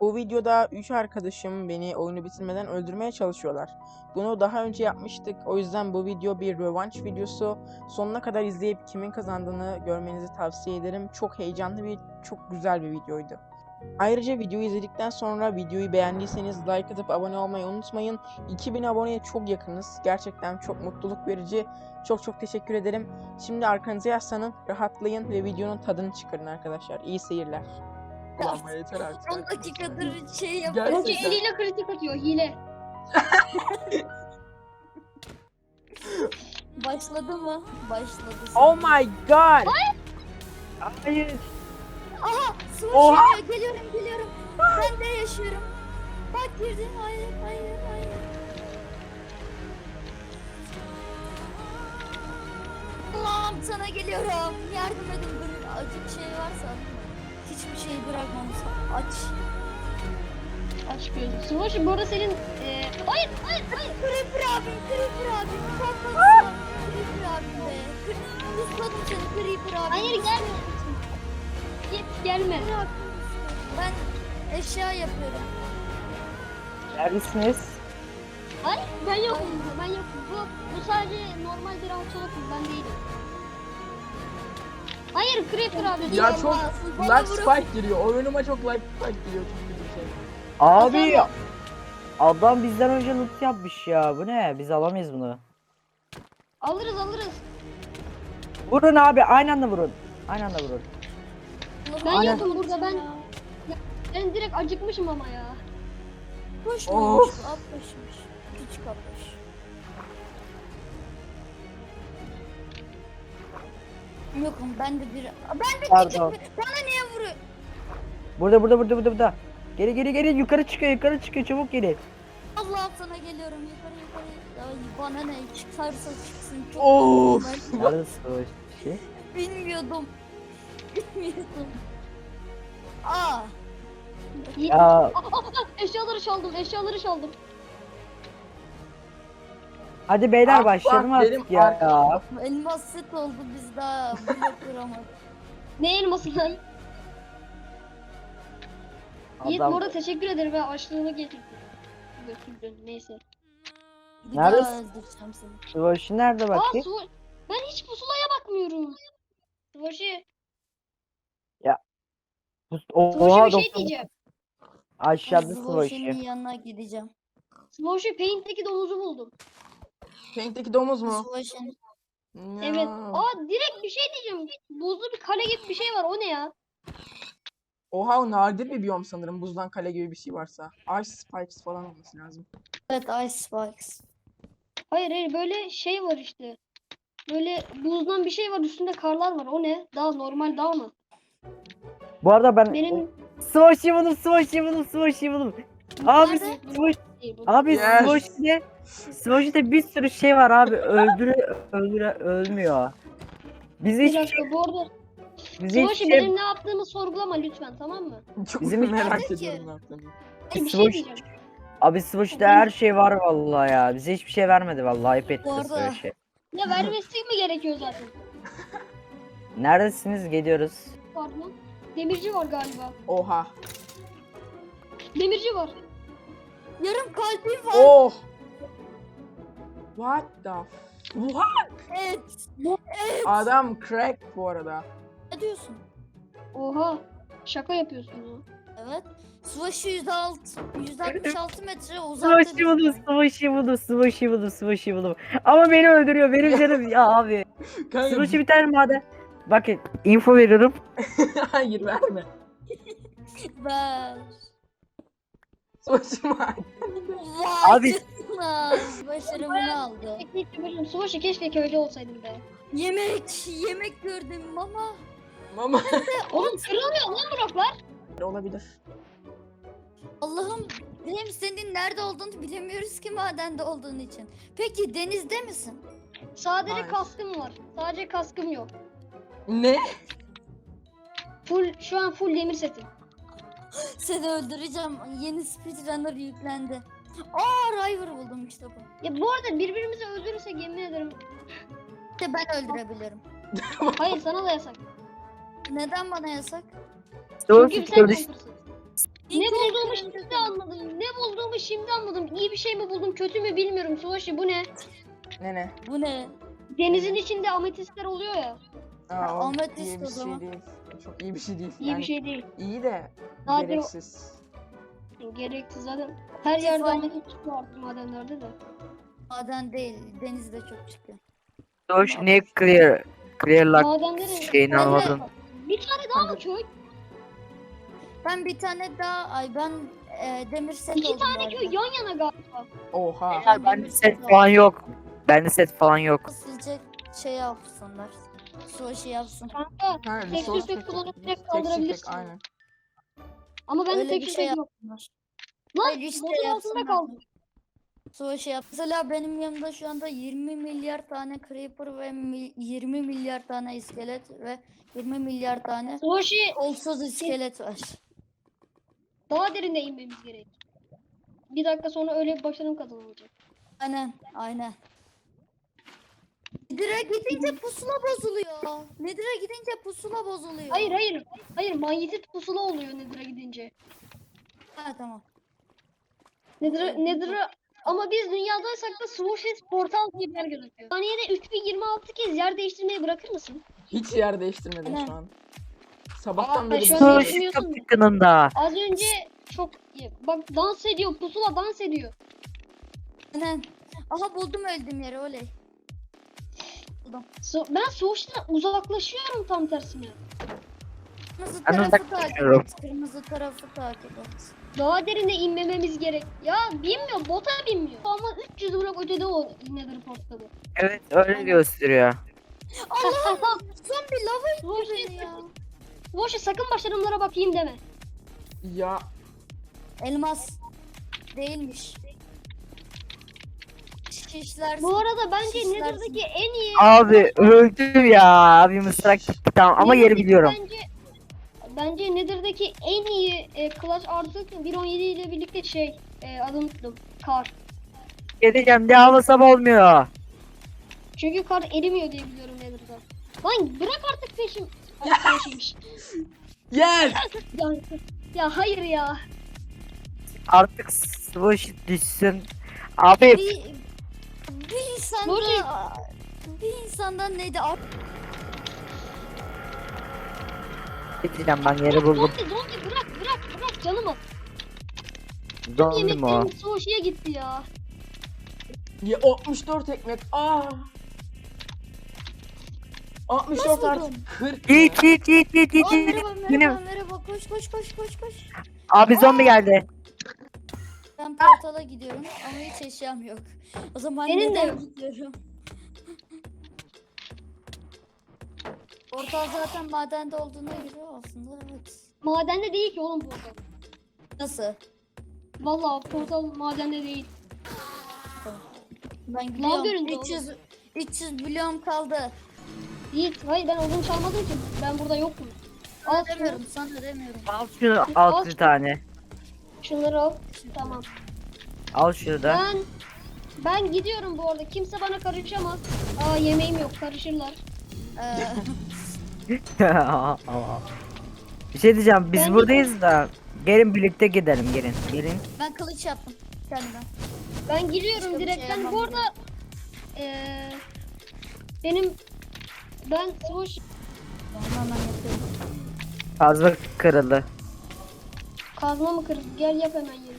Bu videoda 3 arkadaşım beni oyunu bitirmeden öldürmeye çalışıyorlar. Bunu daha önce yapmıştık. O yüzden bu video bir rövanş videosu. Sonuna kadar izleyip kimin kazandığını görmenizi tavsiye ederim. Çok heyecanlı bir, çok güzel bir videoydu. Ayrıca videoyu izledikten sonra videoyu beğendiyseniz like atıp abone olmayı unutmayın. 2000 aboneye çok yakınız. Gerçekten çok mutluluk verici. Çok çok teşekkür ederim. Şimdi arkanıza yaslanın, rahatlayın ve videonun tadını çıkarın arkadaşlar. İyi seyirler. Bu yeter artık. 10 dakikadır şey Gerçekten. yapıyorum. Çünkü eliyle kritik atıyor hile. Başladı mı? Başladı. Oh my god! Hayır. Aha! Sıvı Oha! geliyor, geliyorum geliyorum. Ben de yaşıyorum. Bak girdim. Hayır hayır hayır. Allah'ım sana geliyorum. Yardım edin böyle acık şey varsa. Hiçbir şey bırakmamız. Aç. Aç gözünü. Sıvoş bu arada senin... E... Hayır hayır hayır. Creeper abim, Creeper abim. Korkmasın. Creeper abim be. Isladım seni Creeper abim. Hayır gelme. Git gelme. Ben eşya yapıyorum. Neredesiniz? Hayır ben yokum. Ben yokum. Bu, bu sadece normal bir altçılık. Ben değilim. Hayır Creeper abi. Ya çok vurup- spike giriyor. Oyunuma çok like spike giriyor. Çok kötü bir şey. Abi adam bizden önce loot yapmış ya. Bu ne? Biz alamayız bunu. Alırız alırız. Vurun abi aynı anda vurun. Aynı anda vurun. Ben Aynen. yokum burada ben. Ben direkt acıkmışım ama ya. Of. muymuş? Atmışmış. Küçük atmış. Yokum ben de bir... Ben de Pardon. küçük bir... Bana niye vuruyor? Burada burada burada burada burada. Geri geri geri yukarı çıkıyor yukarı çıkıyor çabuk geri. Allah sana geliyorum yukarı yukarı. Ay bana ne çıkarsa çıksın. Çok Of. Ben Neredesin o şey? bilmiyordum. Bilmiyordum. Aa. Ya aa, eşyaları çaldım eşyaları çaldım. Hadi beyler Ah, başlayalım bak, artık benim ya. arkam- Elmas set oldu biz daha blok kuramadık. Ne elması lan? Yiğit bu Adam arada teşekkür ederim ve açlığını getirdin. Götürdün neyse. Bir Neredesin? daha öldüreceğim seni. Sıvaşı nerede Aa bakayım? su... Ben hiç pusulaya bakmıyorum. O- Sıvaşı Oha bir şey doktor. diyeceğim. Aşağıda Zıvoş'un sıvaşı. yanına gideceğim. Sıvaşı Paint'teki domuzu buldum. Paint'teki domuz mu? Evet. Aa direkt bir şey diyeceğim. Buzlu bir kale gibi bir şey var o ne ya? Oha o nadir bir biyom sanırım. Buzdan kale gibi bir şey varsa. Ice spikes falan olması lazım. Evet Ice Spikes. Hayır hayır böyle şey var işte. Böyle buzdan bir şey var üstünde karlar var o ne? Dağ normal dağ mı? Bu arada ben Benim sıvaşı buldum sıvaşı buldum sıvaşı buldum. Abi Nerede? Değil bu. Abi Yes. Swash'te bir sürü şey var abi. Öldüre öldüre ölmüyor. Biz Bir hiçbir dakika şey, bu arada biz Sıvaşı hiçbir şey, benim ne yaptığımı sorgulama lütfen tamam mı? Çok Bizim hiç- merak ki? ediyorum ne yaptığını. Hayır, bir şey diyeceğim. abi Swash'te her şey var vallahi ya. Bize hiçbir şey vermedi vallahi ayıp etti arada- Swash'e. Ya vermesi mi gerekiyor zaten? Neredesiniz? Geliyoruz. Pardon. Demirci var galiba. Oha. Demirci var. Yarım kalbim var. Oh. What the What? Evet. Adam crack bu arada. Ne diyorsun? Oha. Şaka yapıyorsun ya. Evet. Suvaşı 106, 166 metre uzakta. Swash'ı buldum, Swash'ı buldum, Swash'ı buldum, Swash'ı buldum. Ama beni öldürüyor, benim canım ya abi. Kanka, Swash'ı bir tane maden. Bakın info veriyorum. hayır verme. Ver. Vay Abi- canına. Başarımını aldı. Teknik bilirim. Sıvaşı keşke köyde olsaydım be. Yemek, yemek gördüm mama. Mama. Oğlum kırılmıyor lan bloklar. Olabilir. Allah'ım hem senin nerede olduğunu bilemiyoruz ki madende olduğun için. Peki denizde misin? Sadece Hayır. kaskım var. Sadece kaskım yok. Ne? Full şu an full demir setim. Seni öldüreceğim. Yeni speedrunner yüklendi. Aa River buldum işte bu. Ya bu arada birbirimizi öldürürsek yemin ederim. İşte ben öldürebilirim. Hayır sana da yasak. Neden bana yasak? Doğru Çünkü sen kardeş. tanırsın. Ne bulduğumu şimdi anladım. Ne bulduğumu şimdi anladım. İyi bir şey mi buldum, kötü mü bilmiyorum. Suvaşı bu ne? Ne ne? Bu ne? Denizin içinde ametistler oluyor ya. Aa, o Ahmet iyi bir o şey zaman. değil. Çok iyi bir şey değil. İyi yani, bir şey değil. İyi de Nadir- gereksiz. Gereksiz zaten. Her yerde Fay- ametist çıkıyor artık madenlerde de. Maden değil. Denizde çok çıkıyor. Doğuş niye clear clear lock Madenlerin şeyini almadın? bir tane daha mı köy? Ben bir tane daha ay ben e, demir set İki oldum tane galiba. köy yan yana galiba. Oha. Ben Bende set falan yok. Bende set falan yok. Sizce şey yapsınlar. Su şey yapsın. Kanka Ha, Tekstür resource pack pack kullanıp direkt pack, kaldırabilirsin. Aynen. Ama bende Öyle bir tek şey şey yok. yapsınlar. Lan Öyle işte botun altında kaldım. Su şey yap. Mesela benim yanımda şu anda 20 milyar tane creeper ve mi- 20 milyar tane iskelet ve 20 milyar tane Suvaşı kolsuz iskelet var. daha derine inmemiz gerek. Bir dakika sonra öyle bir başarım kazanılacak. Aynen, aynen. Nedir'e gidince pusula bozuluyor. Nedir'e gidince pusula bozuluyor. Hayır hayır. Hayır manyetit pusula oluyor Nether'a gidince. Ha tamam. Nether'a Nether'a ama biz dünyadaysak da Swoosh's portal diye bir yer gözüküyor. Saniyede 3026 kez yer değiştirmeyi bırakır mısın? Hiç yer değiştirmedim Aynen. şu an. Sabahtan Aa, beri şu an değiştirmiyorsun yakınında. Az önce çok bak dans ediyor. Pusula dans ediyor. Aynen. Aha buldum öldüğüm yeri oley. Buldum. So- ben Swoosh'tan uzaklaşıyorum tam tersine. Kırmızı Ben tarafı takip uzaklaşıyorum. et. Kırmızı tarafı takip et. Daha derine inmememiz gerek. Ya binmiyor, bota binmiyor. Ama 300 blok ötede o Nether portalı. Evet öyle gösteriyor. Allah'ım zombi lava Swoosh'u itti beni ya. Swoosh'u sakın başarımlara bakayım deme. Ya Elmas. Değilmiş. Şişler. Bu arada bence Şişlersin. Nether'daki en iyi Abi öldüm ya. Abi mısrak gitti tamam ama yeri biliyorum. Bence bence Nether'daki en iyi e, Clash artık 1.17 ile birlikte şey e, adını unuttum. Kar. Gideceğim diye havasam olmuyor. Çünkü kar erimiyor diye biliyorum Nether'da. Lan bırak artık peşim. Ay, peşimmiş. Yes! ya, ya hayır ya. Artık Swoosh düşsün. Abi Bir, bir insanda bir insandan neydi? Ar- gideceğim ben yeri buldum. Zombi zombi bırak bırak bırak canım al. Zombi mi o? Yemeklerim Swoosh'ya gitti ya. Ya 64 ekmek. Aa. 64 Nasıl artı buldun? 40. Git git git git git Aa, git. merhaba merhaba Benim- merhaba koş koş koş koş koş. Abi zombi geldi. Ben portala gidiyorum ama hiç eşyam yok. O zaman Benim de neden yok. gidiyorum? Portal zaten madende olduğuna göre aslında evet. Madende değil ki oğlum portal. Nasıl? Vallahi portal madende değil. Ben gidiyorum. 300 300 milyon kaldı. Yiğit hayır ben odun çalmadım ki. Ben burada yokum. Al Sana şunu, demiyorum, sana demiyorum. Al şunu altı tane. Şunları al. Tamam. Al şunu da. Ben ben gidiyorum bu arada. Kimse bana karışamaz. Aa yemeğim yok. Karışırlar. Ee, Bir şey diyeceğim biz Ben buradayız da gelin birlikte gidelim gelin gelin. ben kılıç yaptım kendime. Ben giriyorum Başka bir direkt. şey Ben bu arada eee benim ben yapıyorum. Fazla kırıldı. Kazma mı kırık? Gel yap hemen yeri.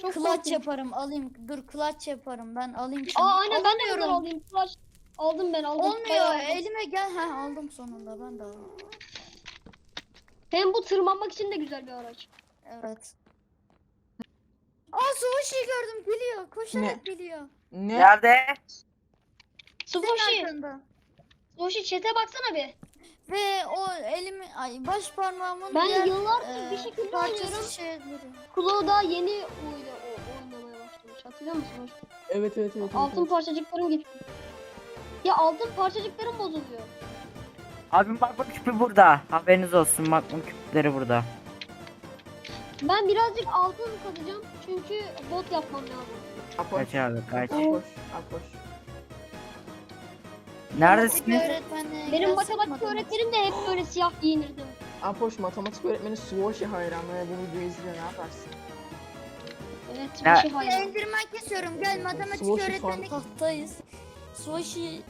Çok Clutch korkunç. yaparım alayım. Dur clutch yaparım ben alayım şimdi. Aa aynen ben de Alamıyorum. bunları alayım. Clutch. Aldım ben aldım. Olmuyor aldım. elime gel. Heh aldım sonunda ben de aldım. Hem bu tırmanmak için de güzel bir araç. Evet. Aa Sushi gördüm geliyor. Koşarak geliyor. Ne? Nerede? Senin Swoshi, arkanda. Chat'e baksana bir. Ve o elimi ay baş parmağımın Ben diğer, yıllardır bir e, şekilde parçası oynuyorum. şey duruyor. Kulağı daha yeni oyna, o, oynamaya başlamış. Hatırlıyor musun? Evet evet evet. Altın evet. parçacıklarım gitti. Ya altın parçacıklarım bozuluyor. Abi magma küpü burada. Haberiniz olsun magma küpleri burada. Ben birazcık altın kazacağım çünkü bot yapmam lazım. Apoş. Kaç abi kaç. Apoş. Apoş. Neredesiniz? Benim matematik öğretmenim de hep böyle siyah giyinirdim. Apoş matematik öğretmeni Suoshi hayranı ve bu videoyu izliyor ne yaparsın? Evet, Ya- başı hayal. Endirmen kesiyorum. Gel matematik Sushi öğretmeni tahtayız. Sushi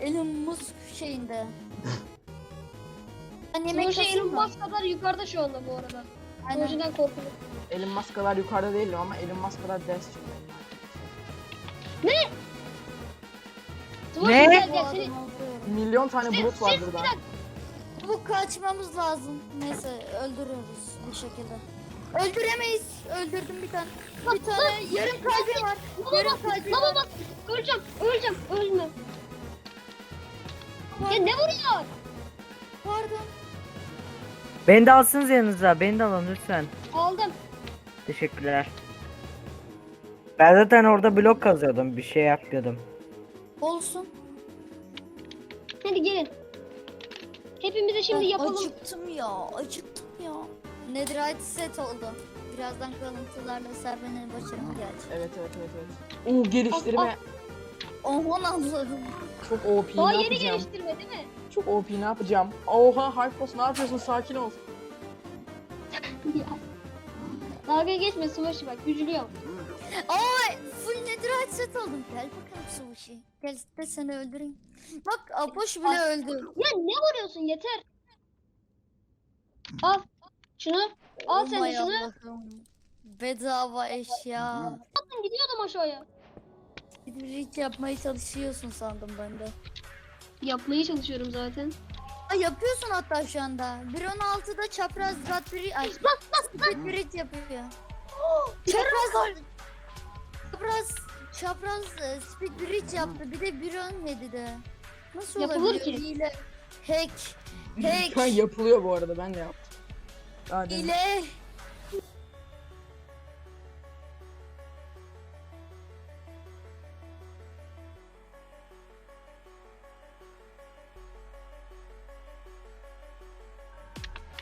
Elon Musk şeyinde. Ben yemek Elon? Musk kadar yukarıda şu anda bu arada. Aynen. Sonuçtan korkulur. Elon Musk kadar yukarıda değilim ama Elon Musk kadar ders çıkıyor. Sonuçta Ne? alıyorum. Milyon tane Siz- bulut var siz burada. bir Bu kaçmamız lazım. Neyse öldürüyoruz bir şekilde. Öldüremeyiz. Öldürdüm bir tane. Bir tane yarım kalbi var. Yarım kalbi Lava var. bak. Öleceğim. Öleceğim. Ölme. Ya ne vuruyor? Pardon. Beni de alsınız yanınıza. Beni de alın lütfen. Aldım. Teşekkürler. Ben zaten orada blok kazıyordum. Bir şey yapıyordum. Olsun. Hadi gelin. Hepimize şimdi Ben yapalım. Acıktım ya. Acıktım ya. Netherite set oldu. Birazdan kalıntılarla servenin başarım gelecek. Evet evet evet evet. Oo geliştirme. Aman Allah'ım. Çok OP Daha ne yeni yapacağım? geliştirme değil mi? Çok OP ne yapacağım? Oha Hypos ne yapıyorsun sakin ol. Ya. Dalga geçme Savaşı bak güçlüyorum. Aa set oldum. Gel bakalım sushi. Gel de seni öldüreyim. Bak Apoş bile öldü. Ya ne vuruyorsun yeter. Al. Şunu. Al sen de şunu. Allah'ım. Bedava eşya. Atın gidiyordum aşağıya. Hiç yapmaya çalışıyorsun sandım ben de. Yapmaya çalışıyorum zaten. Aa, yapıyorsun hatta şu anda. 1.16'da çapraz Radbiri ay Bridge yapıyor. çapraz çapraz çapraz e, Speed Bridge yaptı. Bir de 1.17'de. Nasıl Yapılır olabiliyor? ki. Hile. Hack. Şu an Hack. yapılıyor bu arada ben de yaptım. Daha demin. Hile.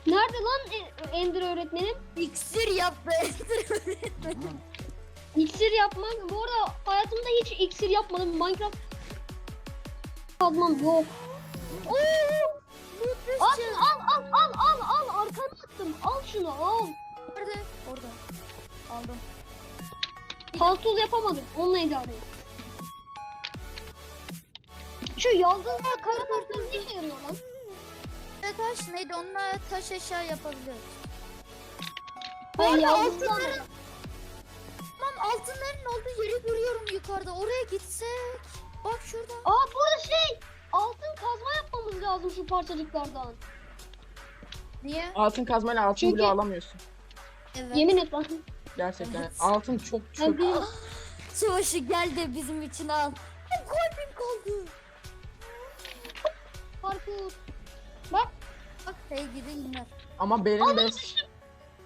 Nerede lan E- Ender öğretmenim? İksir yaptı. İksir yapmak. Bu arada hayatımda hiç iksir yapmadım. Minecraft almam yok. Al al al al al al arkana attım. Al şunu al. Nerede? Orada. Aldım. Paltoz yapamadım. Onunla idare et. Şu yaldızlı kara paltoz ne işe yarıyor lan? Ne taş neydi? Onunla taş eşya yapabiliyoruz. Bu arada altınların, altınların olduğu yeri görüyorum yukarıda. Oraya gitsek. Bak şurada. Aa burada şey. Altın kazma yapmamız lazım şu parçacıklardan. Niye? Altın kazmayla altın Çünkü- bile alamıyorsun. Evet. Yemin et lan. Gerçekten. Evet. Altın çok Ben çok. bir Savaşı gel de bizim için al. Benim kalbim kaldı. parkur. Bak hey gidin iner. Ama benim best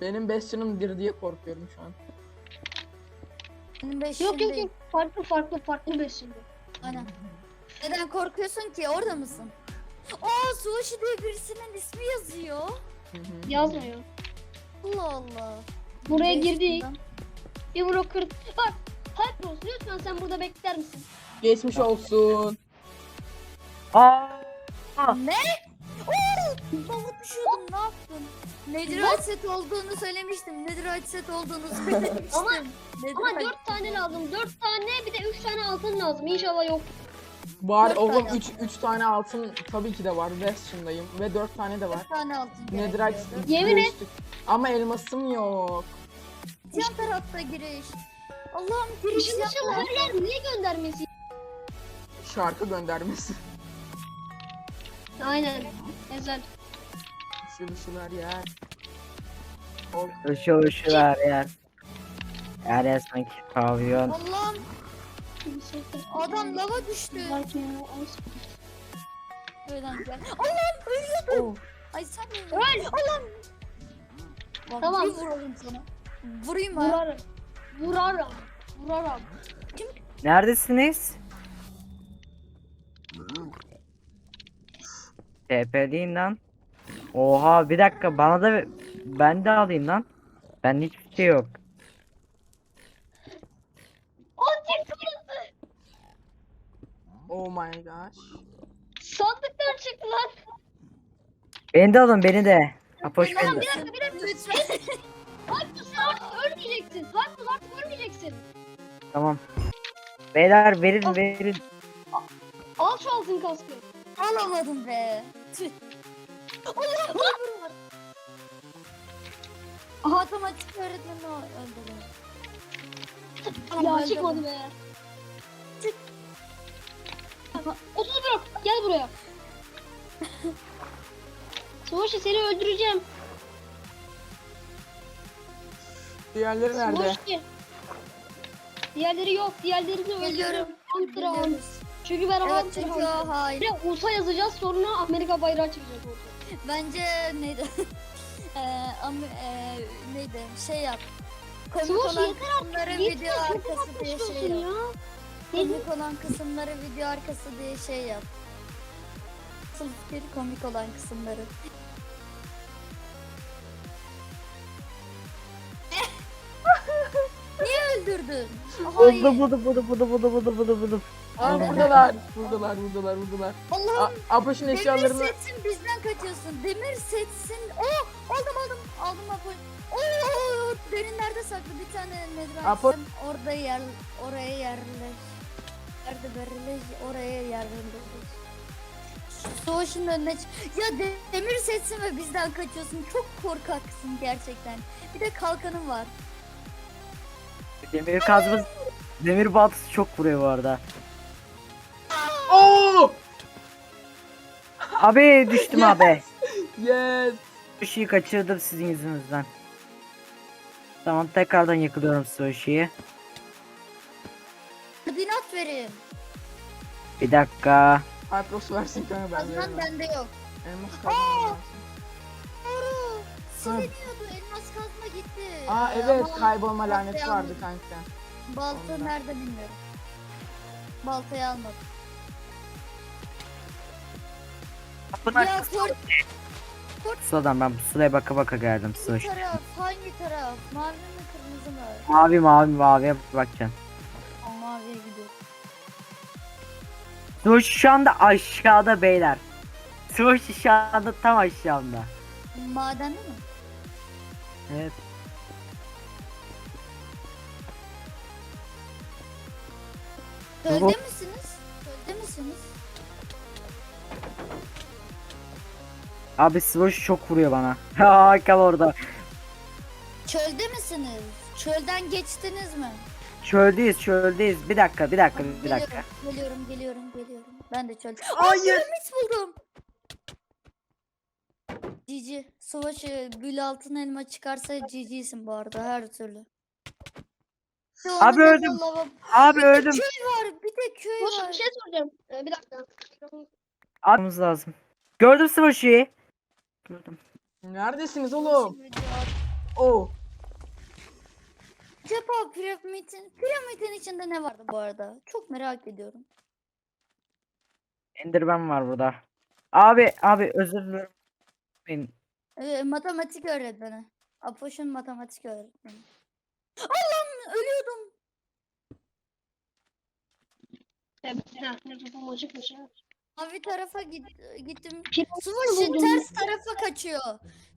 benim bestinin bir diye korkuyorum şu an. Benim beş Yok yok değil. yok. Farklı farklı farklı besin. Aynen. Neden korkuyorsun ki? Orada mısın? Aa Sushi diye birisinin ismi yazıyor. Hı hı. Yazmıyor. Allah Allah. Buraya Beş girdik. Bir vuro kır. Bak. Hypros lütfen sen burada bekler misin? Geçmiş olsun. Aa! Ne? Lava düşüyordum ne yaptın? Netherite set olduğunu söylemiştim. Netherite set olduğunu söylemiştim. Ama- Ama Netherite- dört tane lazım. Dört tane bir de üç tane altın lazım. İnşallah yok. Var Dört oğlum tane 3 3 tane altın tabii ki de var. Western'dayım ve 4 tane de var. Dört tane altın Netherite gerekiyordu. Yemin et. Ama elmasım yok. Yan tarafta giriş. Allah'ım giriş Işıl ışıl yapma. her yer niye göndermesi? Şarkı göndermesi. Aynen. Ezel. Işıl ışıl her yer. Ol. Işıl ışıl her yer. Her yer sanki pavyon. Allah'ım adam lava düştü. Şuradan gel. Allah'ım ölüyordum. Oh. Ay sen mi? Öl. Allah'ım. Bak, Tamam. Bir vuralım sana. Vurayım mı? Vurarım. Vurarım. Vurarım. Neredesiniz? TP deyin lan. Oha bir dakika bana da ben de alayım lan. Ben hiçbir şey yok. Antik kırıldı. Oh my gosh. Sandıktan çıktı lan. Beni de alın beni de. Apoş Tamam, beni Bir dakika bir dakika. Lütfen. Haklısın artık ölmeyeceksin. Haklısın artık ölmeyeceksin. Tamam. Beyler verin verin. Al şu altın kaskı. Alamadım be. Tüh. Allah Allah. Matematik öğretmeni öldürdüm. Tamam, Ya çıkmadı be. Çık. Otuz bırak. Gel buraya. Savaşı seni öldüreceğim. Diğerleri nerede? Savaşı. Diğerleri yok. Diğerlerini öldürüyorum. Geliyorum. Geliyoruz. Çünkü ben Evet çünkü o hain. Bir de USA yazacağız sonra Amerika bayrağı çıkacak orada. Bence neydi? Eee am e, neydi? Şey yap. Komik Savaş olan yeter kısımları video arkası diye şey yap. ya. Komik olan kısımları video arkası diye şey yap. Asıl fikir komik olan kısımları. Öldürdün? Hayır. Buldum buldum buldum buldum buldum buldum buldum buldum. Aa buradalar. Buradalar, buradalar, buradalar. Allah'ım Apoş'un demir eşyalarını... setsin bizden kaçıyorsun. Demir setsin. Oh aldım aldım. Aldım Apo. Oo derinlerde saklı bir tane nedir Apo- açtım. Orada yer oraya yerleş. Nerede verileş oraya yerleş. Savaşın önüne çık. Ya de- demir setsin ve bizden kaçıyorsun. Çok korkaksın gerçekten. Bir de kalkanın var. Demir kazması. Demir baltası çok vuruyor bu arada. Oo! Abi düştüm abi. Yes! Bir şeyi kaçırdım sizin yüzünüzden. Tamam tekrardan yakılıyorum Sushi'yi. Koordinat verin. Bir dakika. Hypros versin kanka ben Azman veremem. bende yok. Elmas Aa! kazanmam Doğru. Siliniyordu. Elmas kazma gitti. Aa evet Ama kaybolma laneti almadım. vardı kanka. Balta Ondan. nerede bilmiyorum. Baltayı almadım. Pusuladan ben pusulaya baka baka geldim hangi Sushi. taraf? Hangi taraf? Mavi mi kırmızı mı? Mavi mavi maviye bakacağım. Aa, maviye gidiyor. Sushi şu anda aşağıda beyler. Sushi şu anda tam aşağımda. Madende mi? Evet. Çölde Bu- misiniz? Çölde misiniz? Abi Sushi çok vuruyor bana. Ha kal orada. Çölde misiniz? Çölden geçtiniz mi? Çöldeyiz çöldeyiz. Bir dakika bir dakika bir dakika. Geliyorum, geliyorum, geliyorum, geliyorum. Ben de çölde. Hayır. Piramit buldum. Cici. Savaşı gül altın elma çıkarsa cicisin bu arada her türlü. De Abi onun öldüm. lava- Abi öldüm. Köy var, bir de köy var. bir şey soracağım. Ee, bir dakika. Atmamız lazım. Gördüm Sushi'yi. Gördüm. Neredesiniz oğlum? Oo. Acaba piramidin, piramidin içinde ne vardı bu arada? Çok merak ediyorum. Enderman var burada. Abi abi özür dilerim. Ben Ee, matematik öğretmeni. Apoş'un matematik öğretmeni. Allah'ım ölüyordum. Mavi tarafa git- gittim. Suvaşı ters tarafa kaçıyor.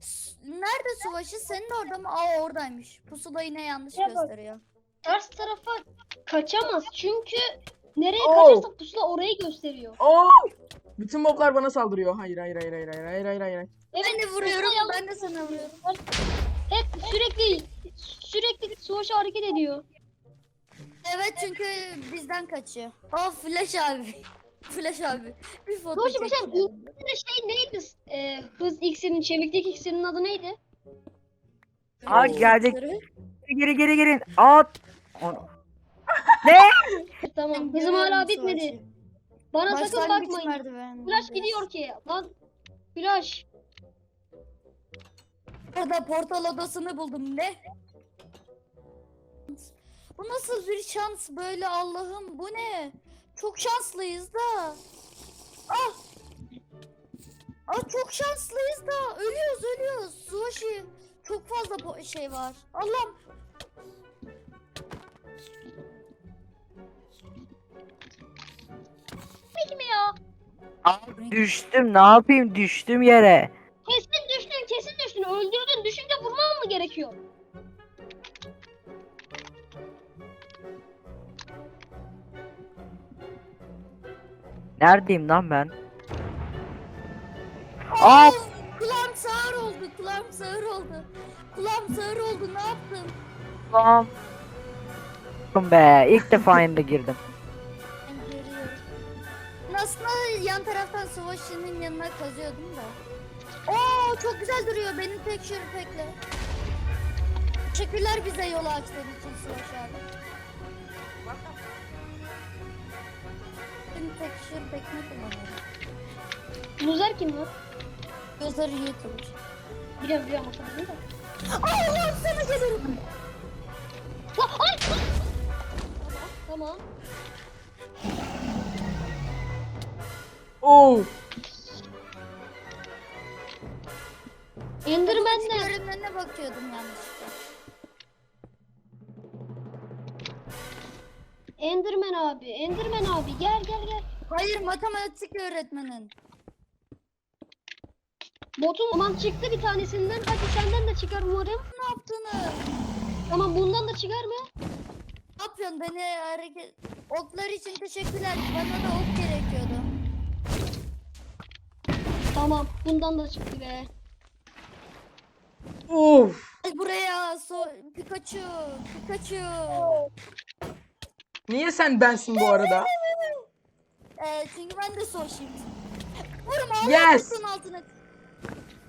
S- Nerede Suvaşı? Senin orada mı? Aa oradaymış. Pusula yine yanlış Ya bak. gösteriyor. Ters tarafa kaçamaz çünkü nereye Oo. kaçarsa pusula orayı gösteriyor. Oo! Bütün moblar bana saldırıyor. Hayır hayır hayır hayır hayır hayır hayır hayır. De vuruyorum. Ben de sana vuruyorum. Hep sürekli sürekli Suvaşı hareket ediyor. Evet çünkü bizden kaçıyor. Aa Flash abi. Flash abi. Bir foto mesela çekelim. İngilizce'de şey neydi? Ee, hız iksirinin, çeviklik iksirinin adı neydi? Aa, geldik. geri geri geri. At. Ne? Tamam. Hızım hala bitmedi. Bana sakın Başlangıç bakmayın. merdiveni. Flash gidiyor ki. Lan Flash. Orada portal odasını buldum ne? Bu nasıl bir şans böyle Allah'ım bu ne? Çok şanslıyız da. Ah! Ah çok şanslıyız da. Ölüyoruz ölüyoruz. Sushi. Çok fazla şey var. Allah'ım. Ya? Abi düştüm ne yapayım düştüm yere. Gerekiyor. Neredeyim lan ben? Aa Kulağım sağır oldu. Kulağım sağır oldu. Kulağım sağır oldu. Ne yaptım? Tamam. Be ilk defa yayında girdim. Ben görüyorum. Aslında yan taraftan savaşçının yanına kazıyordum da. Oo çok güzel duruyor benim tek şerifekle. Teşekkürler bize yolu açtığın için Savaş abi. Benim tek şerifekini kullanıyorum. Loser kim lan? Gözleri YouTuber. Biliyorum biliyorum kadar da. Allah'ım sana gelirim. Ay! Tamam. Oo. Enderman'le Görünmene bakıyordum yanlışlıkla. Enderman abi, Enderman abi gel gel gel. Hayır matematik öğretmenin. Botun aman çıktı bir tanesinden. Hadi senden de çıkar umarım. Ne yaptığını? Tamam bundan da çıkar mı? Ne yapıyorsun beni hareket... Oklar için teşekkürler. Bana da ok gerekiyordu. Tamam bundan da çıktı be. Of. Gel buraya so Pikachu. Pikachu. Niye sen bensin bu arada? Ee, çünkü ben de so shift. Vurma Allah Yes. yes. altına.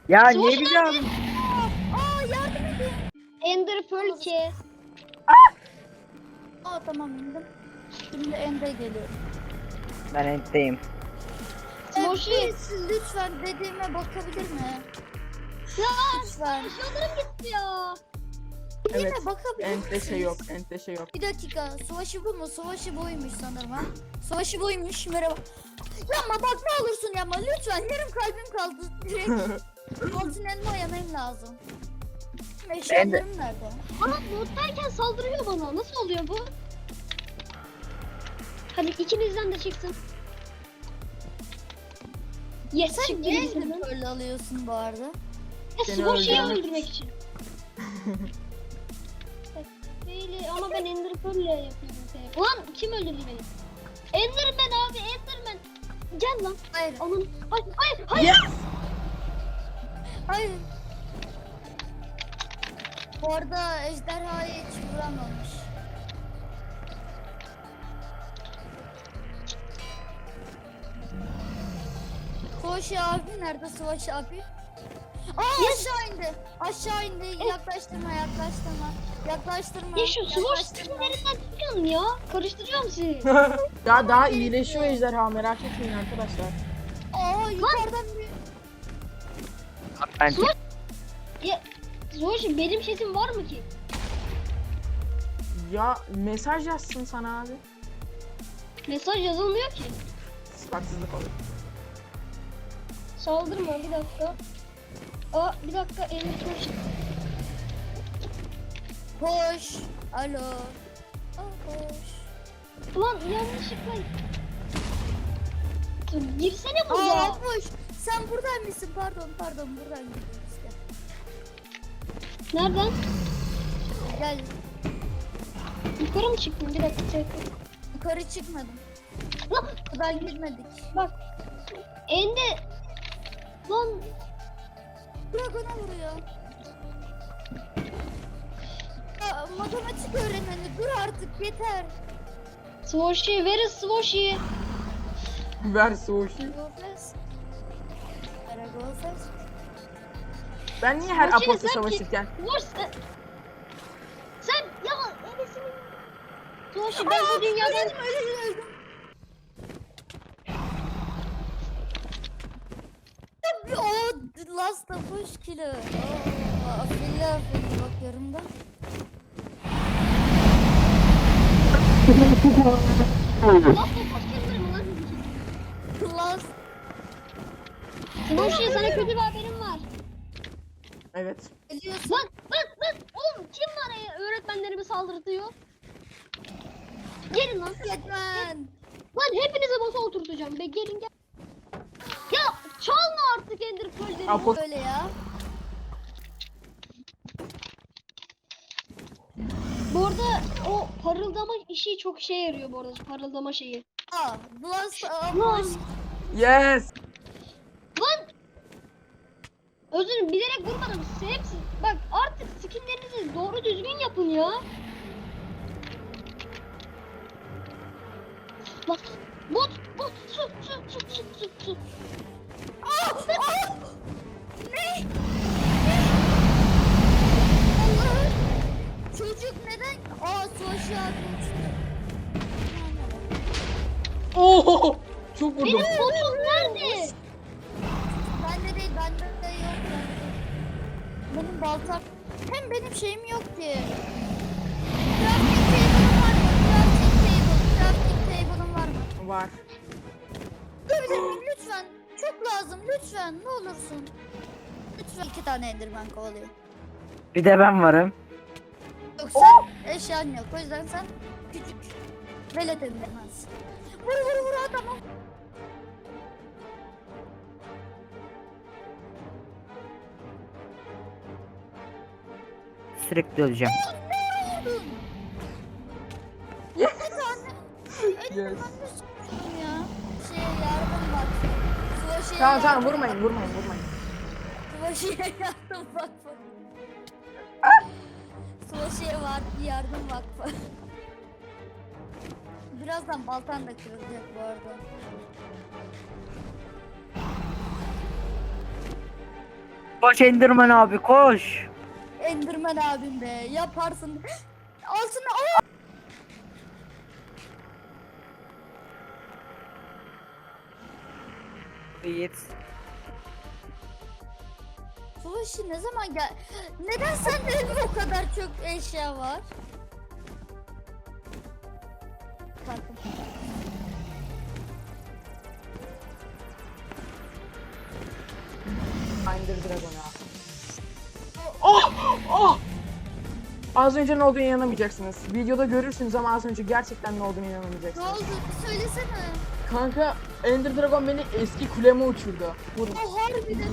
Ya niye biliyorum? Aa yardım edin. Ender Pearl ki. Aa tamam indim. Şimdi ende geliyorum. Ben entteyim. Smoshi. Ee, birisi lütfen dediğime bakabilir mi? Ya Lütfen. eşyalarım gitti ya. Evet. Dediğime bakabilir Ente şey misiniz? yok. Ente şey yok. Bir dakika. Savaşı bu mu? Savaşı buymuş sanırım ha. Savaşı buymuş. Merhaba. Yapma bak ne olursun yapma. Lütfen yarım kalbim kaldı. Direkt altın elma yemem lazım. Eşyalarım nerede? Ama bottayken saldırıyor bana. Nasıl oluyor bu? Hadi ikinizden de çıksın. Yes Sen çıktı niye birisinden. alıyorsun bu arada? Ya Seni Smoshi'yi öldürmek öldürmek için. Değil ama ben Ender Pearl'le yapıyorum hep. Ulan kim öldürdü beni? Enderman abi Enderman. Gel lan. Hayır. Onun. Hayır hayır hayır. Yes. Hayır. Bu arada ejderhayı hiç vuramamış. Savaşı abi nerede Savaşı abi? Aa aşağı indi. Aşağı indi. Yaklaştırma yaklaştırma. Yaklaştırma. Ya şu Smosh yaklaştırma. skinlerinden çıkın ya. Karıştırıyorum sizi. Ya daha iyileşiyor ejderha merak etmeyin arkadaşlar. Aa yukarıdan bir... Ben Smosh. Ya Smosh benim sesim var mı ki? Ya mesaj yazsın sana abi. Mesaj yazılmıyor ki. Haksızlık olur. Saldırma bir dakika. Aa bir dakika Ender Pearl. Koş. Alo. Aa, koş. Ulan yanlışlıkla. Girsene buraya. Aa koş. Sen buradan mısın? Pardon pardon buradan gidiyoruz işte. Nereden? Gel. Yukarı mı çıktın? Bir dakika. çek. Yukarı çıkmadım. Lan Buradan girmedik. bak. Ende. Lan Dragon'a vuruyor. Aa, matematik öğretmeni dur artık yeter. Swoshy, where is Swoshy? Ver. Gofres. Ben niye her Sushi aposta sen ki- savaşırken? What? Sen ya Enes'in... Swoshy ben bu dünyadan... Öldüm öldüm öldüm. O last of push killer. Oo, afilli afilli bakıyorum da. Last. Swoshy sana kötü bir haberim var. Evet. Geliyorsun. Lan lan lan oğlum kim bana öğretmenlerimi saldırtıyor? Gelin lan. Yetmen. Lan hepinizi bosa oturtacağım be gelin gel. Çalma artık Ender Pearl'leri. Apo- Böyle ya. Bu arada o parıldama işi çok işe yarıyor bu arada parıldama şeyi. Aa, Blast aa, Lan. Blast- Yes. Lan! Özür dilerim bilerek vurmadım size hepsi. Bak artık skinlerinizi doğru düzgün yapın ya. Bak bot bot su su su su su su. Ne? Allah'ım. Çocuk neden? Aa uçtu. Oo! Çok vurdum. Benim botum nerede? Bende değil, bende de yok. bende de. Benim baltam. Hem benim şeyim yok ki. Crafting table'ım var mı? Crafting table. Crafting table'ım var mı? Var. Lütfen? Lazım lütfen ne olursun. Lütfen iki tane enderman kovalıyor. Bir de ben varım. Yok sen eşyan yok o yüzden sen küçük. Velet endermansın. Vur vur vur adamı. Sürekli öleceğim. Vurdun. Yes. Bir tane Yes. Suvaşı'ya Tamam tamam vurmayın vurmayın vurmayın. Suvaşı'ya yardım bak. Suvaşı'ya var yardım bak. Birazdan baltan da kırılacak bu arada. Koş Enderman abi koş. Enderman abim be yaparsın. Altına aa! Yiğit. Suvaşı ne zaman gel? Neden sende bu kadar çok eşya var? Bakın. Ender Dragon ya. Oh! Oh! Az önce ne olduğunu inanamayacaksınız. Videoda görürsünüz ama az önce gerçekten ne olduğunu Ne inanamayacaksınız. oldu? Bir söylesene. Kanka Ender Dragon beni eski kuleme uçurdu. Vurun. Harbiden